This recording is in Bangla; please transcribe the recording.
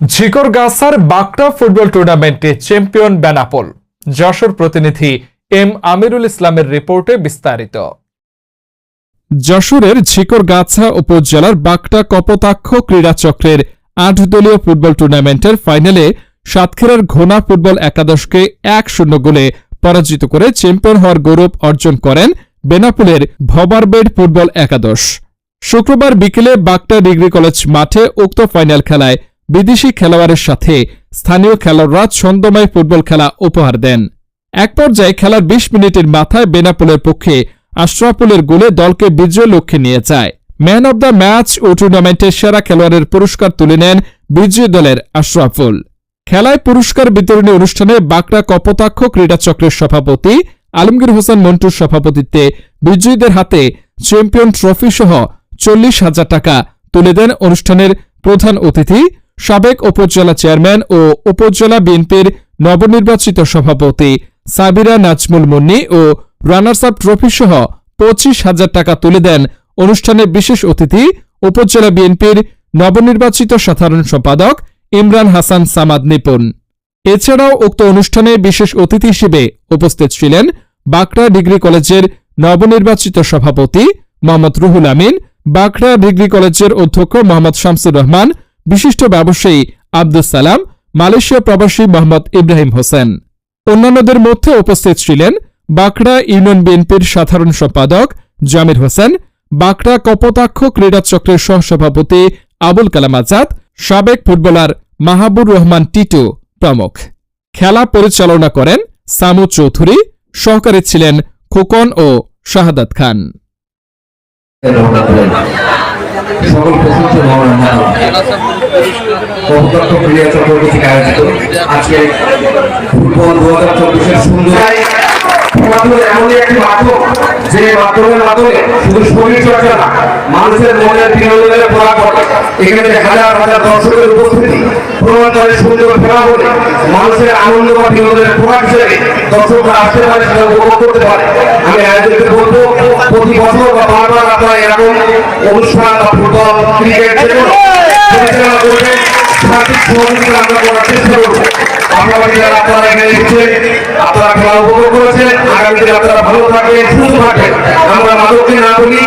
ঝিকরগাছার বাকটা ফুটবল টুর্নামেন্টে চ্যাম্পিয়ন বেনাপোল। যশোর প্রতিনিধি এম আমিরুল ইসলামের রিপোর্টে বিস্তারিত। যশোরের ঝিকরগাছা উপজেলার বাকটা কপোতাক্ষ ক্রীড়াচক্রের আট দলীয় ফুটবল টুর্নামেন্টের ফাইনালে সাতক্ষীরার ঘোনা ফুটবল একাদশকে এক শূন্য গোলে পরাজিত করে চ্যাম্পিয়ন হওয়ার গৌরব অর্জন করেন বেনাপুলের ভবারবেড ফুটবল একাদশ। শুক্রবার বিকেলে বাগটা ডিগ্রি কলেজ মাঠে উক্ত ফাইনাল খেলায় বিদেশি খেলোয়াড়ের সাথে স্থানীয় খেলোয়াড়রা ছন্দময় ফুটবল খেলা উপহার দেন। এক পর্যায়ে খেলার ২০ মিনিটের মাথায় বেনাপোলের পক্ষে আশরাফুলের গোলে দলকে বিজয় লক্ষ্যে নিয়ে যায়। ম্যান অব দ্য ম্যাচ ও টুর্নামেন্টের সেরা খেলোয়াড়ের পুরস্কার তুলে নেন বিজয়ী দলের আশরাফুল। খেলায় পুরস্কার বিতরণী অনুষ্ঠানে বাঁকড়া কপোতাক্ষ ক্রীড়া চক্রের সভাপতি, আলমগীর হোসেন মন্টুর সভাপতিত্বে বিজয়ীদের হাতে চ্যাম্পিয়ন ট্রফি সহ চল্লিশ হাজার টাকা তুলে দেন অনুষ্ঠানের প্রধান অতিথি সাবেক উপজেলা চেয়ারম্যান ও উপজেলা বিএনপির নবনির্বাচিত সভাপতি সাবিরা নাজমুল মুন্নি ও রানার্স আপ ট্রফি সহ পঁচিশ হাজার টাকা তুলে দেন অনুষ্ঠানে বিশেষ অতিথি উপজেলা বিএনপির নবনির্বাচিত সাধারণ সম্পাদক ইমরান হাসান সামাদ নিপুন এছাড়াও উক্ত অনুষ্ঠানে বিশেষ অতিথি হিসেবে উপস্থিত ছিলেন বাঁকড়া ডিগ্রি কলেজের নবনির্বাচিত সভাপতি মোহাম্মদ রুহুল আমিন, বাঁকড়া ডিগ্রি কলেজের অধ্যক্ষ মোহাম্মদ শামসুর রহমান বিশিষ্ট ব্যবসায়ী আব্দুস সালাম, মালয়েশিয়া প্রবাসী মোহাম্মদ ইব্রাহিম হোসেন। অন্যান্যদের মধ্যে উপস্থিত ছিলেন বাঁকড়া ইউনিয়ন বিএনপির সাধারণ সম্পাদক জামির হোসেন, বাঁকড়া কপোতাক্ষ ক্রীড়া চক্রের সহসভাপতি আবুল কালাম আজাদ, সাবেক ফুটবলার মাহাবুর রহমান টিটু প্রমুখ। খেলা পরিচালনা করেন সামু চৌধুরী, সহকারী ছিলেন খোকন ও শাহাদাত খান। বহুদত্ত ক্রিয়া চক্রবর্তী আয়োজিত। আজকে ফুটবল দু হাজার চব্বিশের সুন্দর মানুষের মনের বিনোদনের এখানে হাজার হাজার দর্শকের উপস্থিতি করে সুন্দর খেলা বলে মানুষের আনন্দ বা বিনোদনের প্রকাশ হিসেবে দর্শকরা আসতে পারে, সেটা উপভোগ করতে পারে। আমি আয়োজককে বলব প্রতি বছর বা বারবার আপনারা এরকম অনুষ্ঠান বা ফুটবল, ক্রিকেট পরিচালনা করবেন আমরা করার আপনারা ভালো সুস্থ আমরা না বলি